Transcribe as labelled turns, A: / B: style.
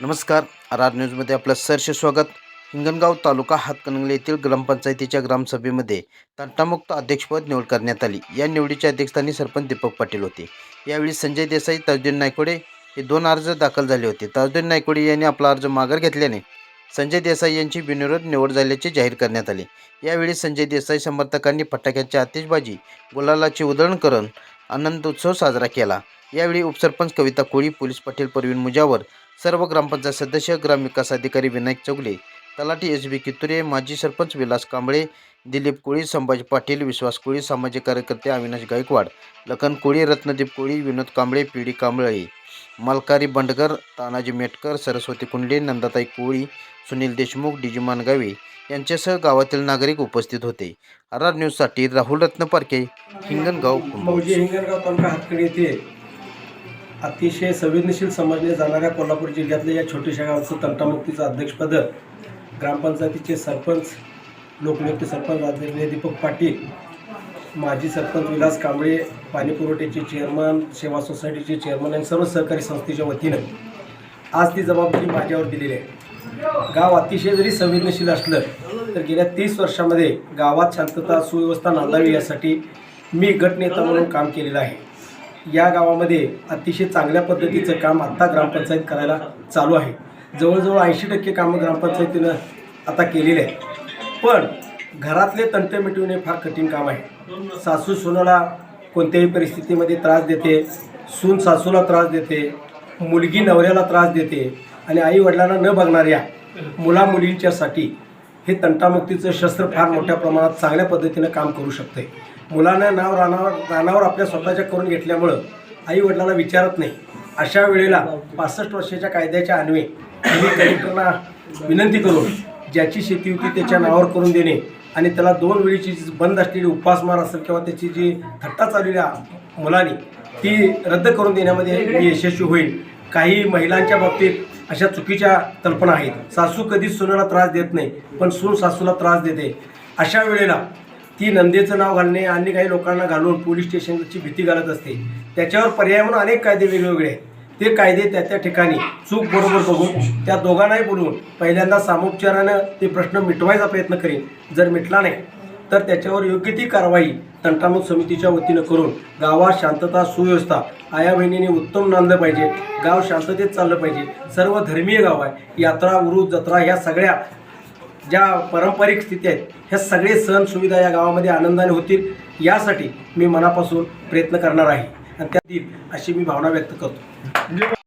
A: नमस्कार. R R न्यूजमध्ये आपलं सरसे स्वागत. हिंगणगाव तालुका हातकणंगले येथील ग्रामपंचायतीच्या ग्रामसभेमध्ये तंटामुक्त अध्यक्षपद निवड करण्यात आली. या निवडीच्या अध्यक्षस्थानी सरपंच दीपक पाटील होते. यावेळी संजय देसाई ताजुद्दीन नायकोडे हे दोन अर्ज दाखल झाले होते. ताजुद्दीन नायकोडे यांनी आपला अर्ज माघार घेतल्याने संजय देसाई यांची बिनविरोध निवड झाल्याचे जाहीर करण्यात आले. यावेळी संजय देसाई समर्थकांनी फटाक्याची आतिषबाजी गुलालाची उधळण करून आनंद उत्सव साजरा केला. यावेळी उपसरपंच कविता कोळी पोलीस पाटील परवीन मुजावर सर्व ग्रामपंचायत सदस्य ग्रामविकास अधिकारी विनायक चौगले तलाठी एस बी कितुरे माजी सरपंच विलास कांबळे दिलीप कोळी संभाजी पाटील विश्वास कोळी सामाजिक कार्यकर्ते Avinash Gaikwad Lakhan Koli Ratnadeep Koli Vinod Kamble P D Kamble Malkari Bandgar Tanaji Metkar Saraswati Kundle Nandatai Koli Sunil Deshmukh D G Mangave यांच्यासह गावातील नागरिक उपस्थित होते. आर आर न्यूजसाठी राहुल रत्न पारखे हिंगणगाव
B: हिंगणगाव तालुका हातकडी येथे अतिशय संवेदनशील समजले जाणाऱ्या कोल्हापूर जिल्ह्यातल्या या छोट्याशा गावाचं तंटामुक्तीचं अध्यक्षपद ग्रामपंचायतीचे सरपंच लोकनियुक्त सरपंच आदरणीय दीपक पाटील माजी सरपंच विलास कांबळे पाणीपुरवठ्याचे चेअरमन सेवा सोसायटीचे चेअरमन आणि सर्व सहकारी संस्थेच्या वतीनं आज ती जबाबदारी माझ्यावर दिलेली आहे. गाव अतिशय जरी संवेदनशील असलं तर गेल्या तीस वर्षामध्ये गावात शांतता सुव्यवस्था नांदावी यासाठी मी गटनेता म्हणून काम केलेलं आहे. या गावामध्ये अतिशय चांगल्या पद्धतीचं काम आत्ता ग्रामपंचायत करायला चालू आहे. जवळजवळ ऐंशी टक्के कामं ग्रामपंचायतीनं आता केलेले आहे पण घरातले तंटे मिटवणे फार कठीण काम आहे. सासू सुनाला कोणत्याही परिस्थितीमध्ये त्रास देते सून सासूला त्रास देते मुलगी नवऱ्याला त्रास देते आणि आई वडिलांना न बघणाऱ्या मुला मुलींच्यासाठी हे तंटामुक्तीचं शस्त्र फार मोठ्या प्रमाणात चांगल्या पद्धतीनं काम करू शकते मुलांना नाव रानावर रानावर आपल्या स्वतःच्या करून घेतल्यामुळं आई वडिलांना विचारत नाही. अशा वेळेला पासष्ट वर्षाच्या कायद्याच्या अन्वये मी कलेक्टरना विनंती करून ज्याची शेती होती त्याच्या नावावर करून देणे आणि त्याला दोन वेळीची जी बंद असलेली उपासमार असेल किंवा त्याची जी थट्टा चाललेल्या मुलांनी ती रद्द करून देण्यामध्ये यशस्वी होईल. काही महिलांच्या बाबतीत अशा चुकीच्या कल्पना आहेत. सासू कधीच सुनाला त्रास देत नाही पण सून सासूला त्रास देते. अशा वेळेला ती नंदेचं नाव घालणे आणि काही लोकांना घालून पोलीस स्टेशनची भीती घालत असते. त्याच्यावर पर्याय म्हणून अनेक कायदे वेगवेगळे आहेत. ते कायदे त्या त्या ठिकाणी चूक बरोबर बघून त्या दोघांनाही बोलून पहिल्यांदा सामोपचारानं ते प्रश्न मिटवायचा प्रयत्न करेन. जर मिटला नाही तर त्याच्यावर योग्य ती कारवाई तंटामुक्त समितीच्या वतीनं करून गावात शांतता सुव्यवस्था आया बहिणीने उत्तम नांदलं पाहिजे. गाव शांततेत चाललं पाहिजे. सर्व धर्मीय गाव आहे. यात्रा उरूस जत्रा ह्या सगळ्या ज्या पारंपरिक स्थिती आहेत ह्या सगळे सण सुविधा या गावामध्ये आनंदाने होतील यासाठी मी मनापासून प्रयत्न करणार आहे. आणि त्यातील अशी मी भावना व्यक्त करतो.